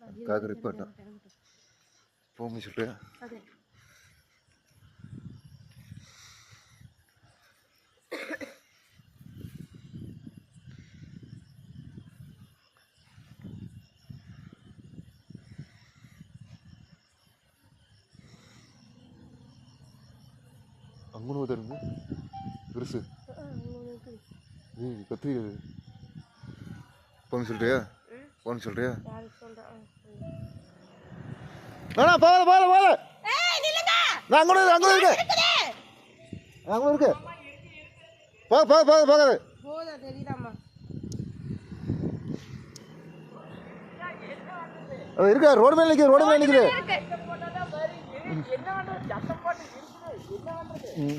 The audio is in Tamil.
காக்கரை போட்டோம் போகும் சொல்லிட்டு അതെ அங்கன்னு தருங்க பெருசு. ஏய் கத்திரி. அது போங்க சொல்றியா? போன்னு சொல்றியா வேணா போகாத போகாத போகாத நான் அங்கே அங்கே இருக்கு. அங்கே இருக்கு. போக போக போக போகாது அது இருக்கா? ரோடு மேலே நிற்கிது ரோடு மேலே நிற்கிது ம்.